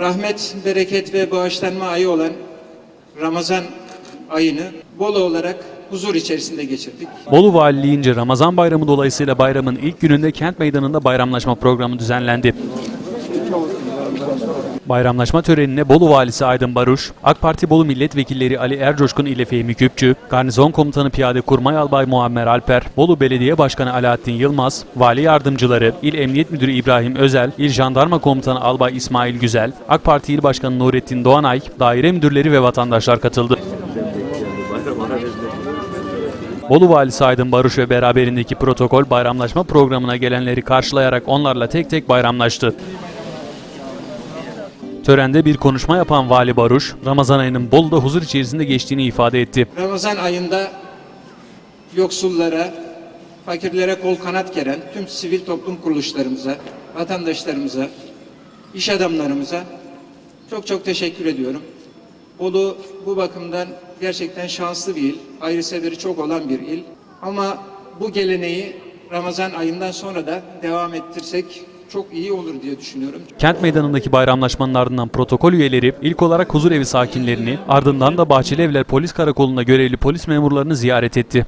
rahmet, bereket ve bağışlanma ayı olan Ramazan ayını Bolu olarak huzur içerisinde geçirdik. Bolu Valiliğince Ramazan Bayramı dolayısıyla bayramın ilk gününde kent meydanında bayramlaşma programı düzenlendi. Bayramlaşma törenine Bolu Valisi Aydın Baruş, AK Parti Bolu Milletvekilleri Ali Ercoşkun ile Fehmi Küpçü, Garnizon Komutanı Piyade Kurmay Albay Muammer Alper, Bolu Belediye Başkanı Alaaddin Yılmaz, Vali Yardımcıları, İl Emniyet Müdürü İbrahim Özel, İl Jandarma Komutanı Albay İsmail Güzel, AK Parti İl Başkanı Nurettin Doğanay, daire müdürleri ve vatandaşlar katıldı. Bolu Valisi Aydın Baruş ve beraberindeki protokol bayramlaşma programına gelenleri karşılayarak onlarla tek tek bayramlaştı. Törende bir konuşma yapan Vali Baruş, Ramazan ayının Bolu'da huzur içerisinde geçtiğini ifade etti. Ramazan ayında yoksullara, fakirlere kol kanat geren tüm sivil toplum kuruluşlarımıza, vatandaşlarımıza, iş adamlarımıza çok çok teşekkür ediyorum. Bolu bu bakımdan gerçekten şanslı bir il, ayrı çok olan bir il. Ama bu geleneği Ramazan ayından sonra da devam ettirsek çok iyi olur diye düşünüyorum. Kent meydanındaki bayramlaşmanın ardından protokol üyeleri ilk olarak huzurevi sakinlerini ardından da Bahçeli Evler Polis Karakolu'nda görevli polis memurlarını ziyaret etti.